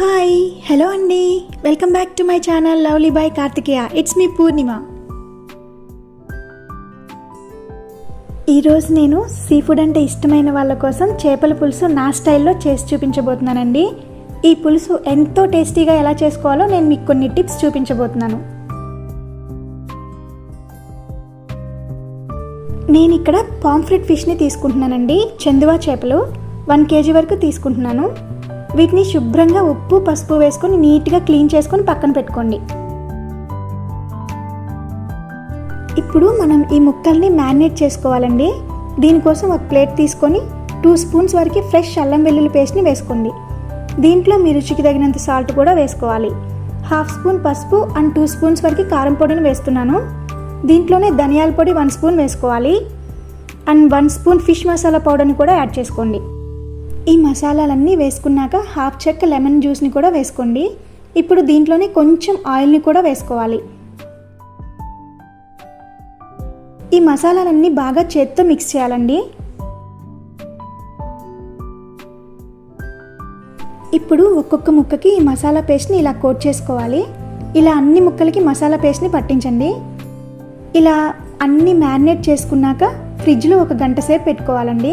Hi hello అండి. Welcome back to my channel lovely boy Karthikeya. It's me Purnima. ఈరోజు నేను sea food అంటే ఇష్టమైన వాళ్ళ కోసం చేపల పులుసు నా స్టైల్లో చేసి చూపించబోతున్నానండి. ఈ పులుసు ఎంతో టేస్టీగా ఎలా చేసుకోవాలో నేను మీకు కొన్ని టిప్స్ చూపించబోతున్నాను. నేను ఇక్కడ పాంఫ్రెట్ ఫిష్ని తీసుకుంటున్నానండి. చందువా చేపలు. వన్ కేజీ వరకు తీసుకుంటున్నాను. వీటిని శుభ్రంగా ఉప్పు పసుపు వేసుకొని నీట్గా క్లీన్ చేసుకొని పక్కన పెట్టుకోండి. ఇప్పుడు మనం ఈ ముక్కల్ని మ్యారినేట్ చేసుకోవాలండి. దీనికోసం ఒక ప్లేట్ తీసుకొని టూ స్పూన్స్ వరకు ఫ్రెష్ అల్లం వెల్లుల్లి పేస్ట్ని వేసుకోండి. దీంట్లో మీ రుచికి తగినంత సాల్ట్ కూడా వేసుకోవాలి. హాఫ్ స్పూన్ పసుపు అండ్ టూ స్పూన్స్ వరకు కారం పొడిని వేస్తున్నాను. దీంట్లోనే ధనియాల పొడి వన్ స్పూన్ వేసుకోవాలి. And one spoon fish masala పౌడర్ని కూడా యాడ్ చేసుకోండి. ఈ మసాలాలన్నీ వేసుకున్నాక హాఫ్ చెక్క లెమన్ జ్యూస్ని కూడా వేసుకోండి. ఇప్పుడు దీంట్లోనే కొంచెం ఆయిల్ని కూడా వేసుకోవాలి. ఈ మసాలాలన్నీ బాగా చేత్తో మిక్స్ చేయాలండి. ఇప్పుడు ఒక్కొక్క ముక్కకి ఈ మసాలా పేస్ట్ని ఇలా కోట్ చేసుకోవాలి. ఇలా అన్ని ముక్కలకి మసాలా పేస్ట్ని పట్టించండి. ఇలా అన్ని మ్యారినేట్ చేసుకున్నాక ఫ్రిడ్జ్లో ఒక గంట సేపు పెట్టుకోవాలండి.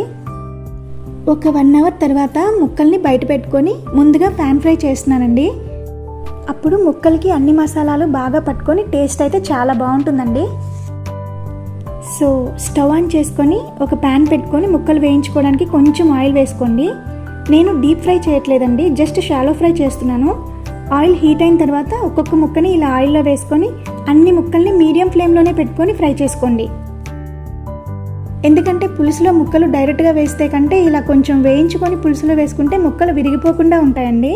ఒక వన్ అవర్ తర్వాత ముక్కల్ని బయట పెట్టుకొని ముందుగా ఫ్యాన్ ఫ్రై చేస్తున్నానండి. అప్పుడు ముక్కలకి అన్ని మసాలాలు బాగా పట్టుకొని టేస్ట్ అయితే చాలా బాగుంటుందండి. సో స్టవ్ ఆన్ చేసుకొని ఒక ప్యాన్ పెట్టుకొని ముక్కలు వేయించుకోవడానికి కొంచెం ఆయిల్ వేసుకోండి. నేను డీప్ ఫ్రై చేయట్లేదండి జస్ట్ షాలో ఫ్రై చేస్తున్నాను. ఆయిల్ హీట్ అయిన తర్వాత ఒక్కొక్క ముక్కని ఇలా ఆయిల్లో వేసుకొని అన్ని ముక్కల్ని మీడియం ఫ్లేమ్లోనే పెట్టుకొని ఫ్రై చేసుకోండి. ఎందుకంటే పులుసులో ముక్కలు డైరెక్ట్గా వేస్తే కంటే ఇలా కొంచెం వేయించుకొని పులుసులో వేసుకుంటే ముక్కలు విరిగిపోకుండా ఉంటాయండి.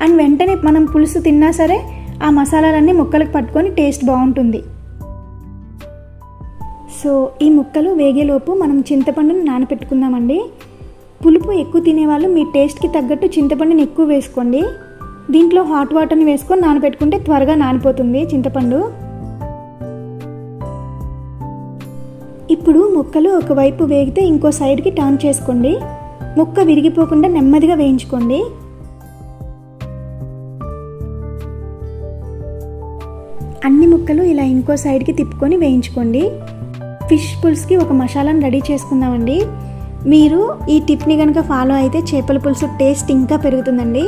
అండ్ వెంటనే మనం పులుసు తిన్నా సరే ఆ మసాలాలన్నీ ముక్కలకు పట్టుకొని టేస్ట్ బాగుంటుంది. సో ఈ ముక్కలు వేగేలోపు మనం చింతపండును నానపెట్టుకుందామండి. పులుపు ఎక్కువ తినేవాళ్ళు మీ టేస్ట్కి తగ్గట్టు చింతపండుని ఎక్కువ వేసుకోండి. దీంట్లో హాట్ వాటర్ని వేసుకొని నానబెట్టుకుంటే త్వరగా నానిపోతుంది చింతపండు. ఇప్పుడు ముక్కలు ఒకవైపు వేగితే ఇంకో సైడ్కి టర్న్ చేసుకోండి. ముక్క విరిగిపోకుండా నెమ్మదిగా వేయించుకోండి. అన్ని ముక్కలు ఇలా ఇంకో సైడ్కి తిప్పుకొని వేయించుకోండి. ఫిష్ పులుసుకి ఒక మసాలాను రెడీ చేసుకుందామండి. మీరు ఈ టిప్ని కనుక ఫాలో అయితే చేపల పులుసు టేస్ట్ ఇంకా పెరుగుతుందండి.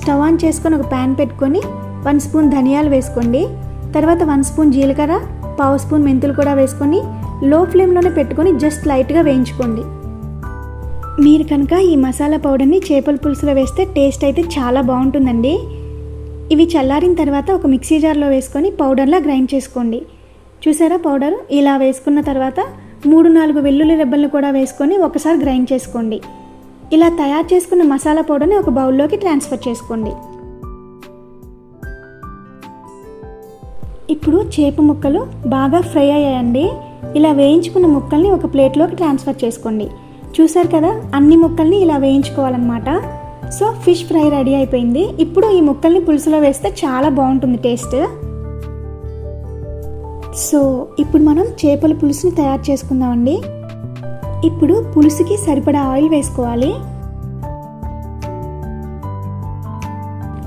స్టవ్ ఆన్ చేసుకొని ఒక ప్యాన్ పెట్టుకొని వన్ స్పూన్ ధనియాలు వేసుకోండి. తర్వాత వన్ స్పూన్ జీలకర్ర పావు స్పూన్ మెంతులు కూడా వేసుకొని లో ఫ్లేమ్లోనే పెట్టుకొని జస్ట్ లైట్గా వేయించుకోండి. మీరు కనుక ఈ మసాలా పౌడర్ని చేపల పులుసులో వేస్తే టేస్ట్ అయితే చాలా బాగుంటుందండి. ఇవి చల్లారిన తర్వాత ఒక మిక్సీ జార్లో వేసుకొని పౌడర్లా గ్రైండ్ చేసుకోండి. చూసారా పౌడర్? ఇలా వేసుకున్న తర్వాత మూడు నాలుగు వెల్లుల్లి రెబ్బలను కూడా వేసుకొని ఒకసారి గ్రైండ్ చేసుకోండి. ఇలా తయారు చేసుకున్న మసాలా పౌడర్ని ఒక బౌల్లోకి ట్రాన్స్ఫర్ చేసుకోండి. ఇప్పుడు చేప ముక్కలు బాగా ఫ్రై అయ్యాయండి. ఇలా వేయించుకున్న ముక్కల్ని ఒక ప్లేట్లోకి ట్రాన్స్ఫర్ చేసుకోండి. చూసారు కదా అన్ని ముక్కల్ని ఇలా వేయించుకోవాలన్నమాట. సో ఫిష్ ఫ్రై రెడీ అయిపోయింది. ఇప్పుడు ఈ ముక్కల్ని పులుసులో వేస్తే చాలా బాగుంటుంది టేస్ట్. సో ఇప్పుడు మనం చేపల పులుసుని తయారు చేసుకుందామండి. ఇప్పుడు పులుసుకి సరిపడా ఆయిల్ వేసుకోవాలి.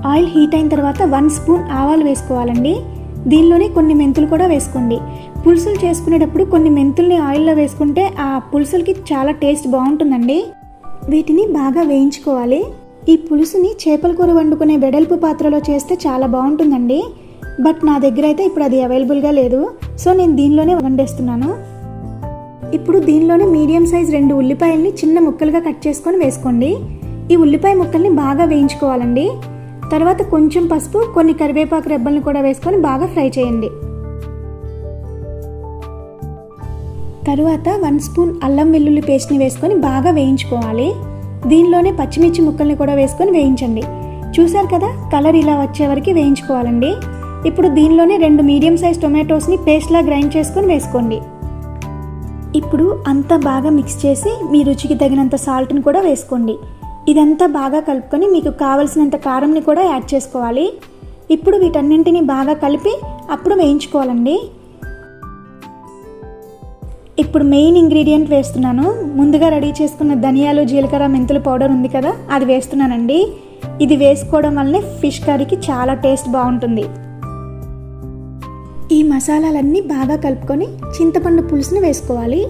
ఆయిల్ హీట్ అయిన తర్వాత వన్ స్పూన్ ఆవాలు వేసుకోవాలండి. దీనిలోనే కొన్ని మెంతులు కూడా వేసుకోండి. పులుసులు చేసుకునేటప్పుడు కొన్ని మెంతుల్ని ఆయిల్లో వేసుకుంటే ఆ పులుసులకి చాలా టేస్ట్ బాగుంటుందండి. వీటిని బాగా వేయించుకోవాలి. ఈ పులుసుని చేపల కూర వండుకునే వెడల్పు పాత్రలో చేస్తే చాలా బాగుంటుందండి. బట్ నా దగ్గర అయితే ఇప్పుడు అది అవైలబుల్గా లేదు. సో నేను దీనిలోనే వండేస్తున్నాను. ఇప్పుడు దీనిలోనే మీడియం సైజ్ రెండు ఉల్లిపాయల్ని చిన్న ముక్కలుగా కట్ చేసుకొని వేసుకోండి. ఈ ఉల్లిపాయ ముక్కల్ని బాగా వేయించుకోవాలండి. తర్వాత కొంచెం పసుపు కొన్ని కరివేపాకు రెబ్బలను కూడా వేసుకొని బాగా ఫ్రై చేయండి. తరువాత వన్ స్పూన్ అల్లం వెల్లుల్లి పేస్ట్ని వేసుకొని బాగా వేయించుకోవాలి. దీనిలోనే పచ్చిమిర్చి ముక్కల్ని కూడా వేసుకొని వేయించండి. చూసారు కదా కలర్ ఇలా వచ్చే వరకు వేయించుకోవాలండి. ఇప్పుడు దీనిలోనే రెండు మీడియం సైజ్ టొమాటోస్ని పేస్ట్లా గ్రైండ్ చేసుకొని వేసుకోండి. ఇప్పుడు అంతా బాగా మిక్స్ చేసి మీ రుచికి తగినంత సాల్ట్ని కూడా వేసుకోండి. ఇదంతా బాగా కలుపుకొని మీకు కావలసినంత కారంని కూడా యాడ్ చేసుకోవాలి. ఇప్పుడు వీటన్నింటినీ బాగా కలిపి అప్పుడు వేయించుకోవాలండి. ఇప్పుడు మెయిన్ ఇంగ్రీడియంట్ వేస్తున్నాను. ముందుగా రెడీ చేసుకున్న ధనియాలు జీలకర్ర మెంతుల పౌడర్ ఉంది కదా అది వేస్తున్నానండి. ఇది వేసుకోవడం వల్లనే ఫిష్ కర్రీకి చాలా టేస్ట్ బాగుంటుంది. ఈ మసాలాలన్నీ బాగా కలుపుకొని చింతపండు పులుసుని వేసుకోవాలి.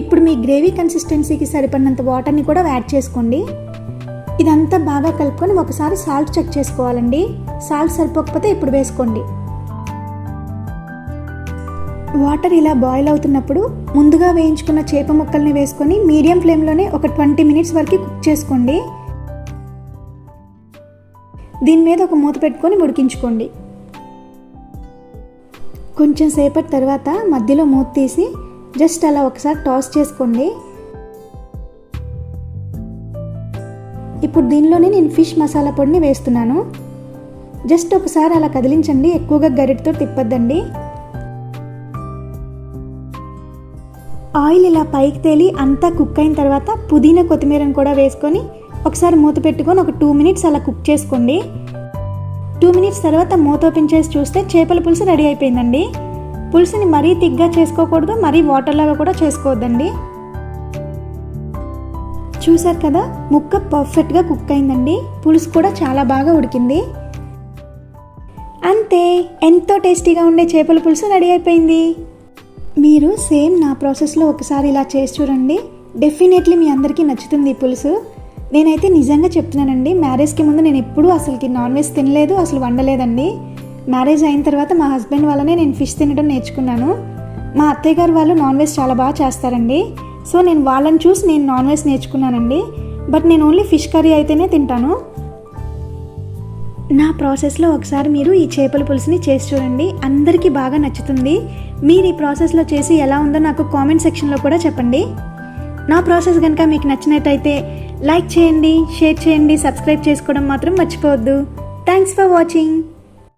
ఇప్పుడు మీ గ్రేవీ కన్సిస్టెన్సీకి సరిపడినంత వాటర్ని కూడా యాడ్ చేసుకోండి. ఇదంతా బాగా కలుపుకొని ఒకసారి సాల్ట్ చెక్ చేసుకోవాలండి. సాల్ట్ సరిపోకపోతే ఇప్పుడు వేసుకోండి. వాటర్ ఇలా బాయిల్ అవుతున్నప్పుడు ముందుగా వేయించుకున్న చేప ముక్కల్ని వేసుకొని మీడియం ఫ్లేమ్లోనే ఒక ట్వంటీ మినిట్స్ వరకు కుక్ చేసుకోండి. దీని మీద ఒక మూత పెట్టుకొని ఉడికించుకోండి. కొంచెం సేపటి తర్వాత మధ్యలో మూత తీసి జస్ట్ అలా ఒకసారి టాస్ చేసుకోండి. ఇప్పుడు దీనిలోనే నేను ఫిష్ మసాలా పొడిని వేస్తున్నాను. జస్ట్ ఒకసారి అలా కదిలించండి ఎక్కువగా గరిటతో తిప్పొద్దండి. ఆయిల్ ఇలా పైకి తేలి అంతా కుక్ అయిన తర్వాత పుదీనా కొత్తిమీరను కూడా వేసుకొని ఒకసారి మూత పెట్టుకొని ఒక టూ మినిట్స్ అలా కుక్ చేసుకోండి. టూ మినిట్స్ తర్వాత మూత ఓపెన్ చేసి చూస్తే చేపల పులుసు రెడీ అయిపోయిందండి. పులుసుని మరీ తిగ్గా చేసుకోకూడదు మరీ వాటర్ లాగా కూడా చేసుకోవద్దండి. చూశారు కదా? ముక్క పర్ఫెక్ట్గా కుక్ అయిందండి. పులుసు కూడా చాలా బాగా ఉడికింది. అంతే ఎంతో టేస్టీగా ఉండే చేపల పులుసు రెడీ అయిపోయింది. మీరు సేమ్ నా ప్రాసెస్లో ఒకసారి ఇలా చేసి చూడండి. డెఫినెట్లీ మీ అందరికీ నచ్చుతుంది ఈ పులుసు. నేనైతే నిజంగా చెప్తున్నానండి మ్యారేజ్కి ముందు నేను ఎప్పుడూ అసలుకి నాన్ వెజ్ తినలేదు అసలు వండలేదండి. మ్యారేజ్ అయిన తర్వాత మా హస్బెండ్ వల్లనే నేను ఫిష్ తినడం నేర్చుకున్నాను. మా అత్తయ్య గారు వాళ్ళు నాన్ వెజ్ చాలా బాగా చేస్తారండి. సో నేను వాళ్ళని చూసి నేను నాన్ వెజ్ నేర్చుకున్నానండి. బట్ నేను ఓన్లీ ఫిష్ కర్రీ అయితేనే తింటాను. నా ప్రాసెస్లో ఒకసారి మీరు ఈ చేపల పులుసుని చేసి చూడండి. అందరికీ బాగా నచ్చుతుంది. మీరు ఈ ప్రాసెస్లో చేసి ఎలా ఉందో నాకు కామెంట్ సెక్షన్లో కూడా చెప్పండి. నా ప్రాసెస్ కనుక మీకు నచ్చినట్టయితే లైక్ చేయండి షేర్ చేయండి సబ్స్క్రైబ్ చేసుకోవడం మాత్రం మర్చిపోవద్దు. Thanks for watching.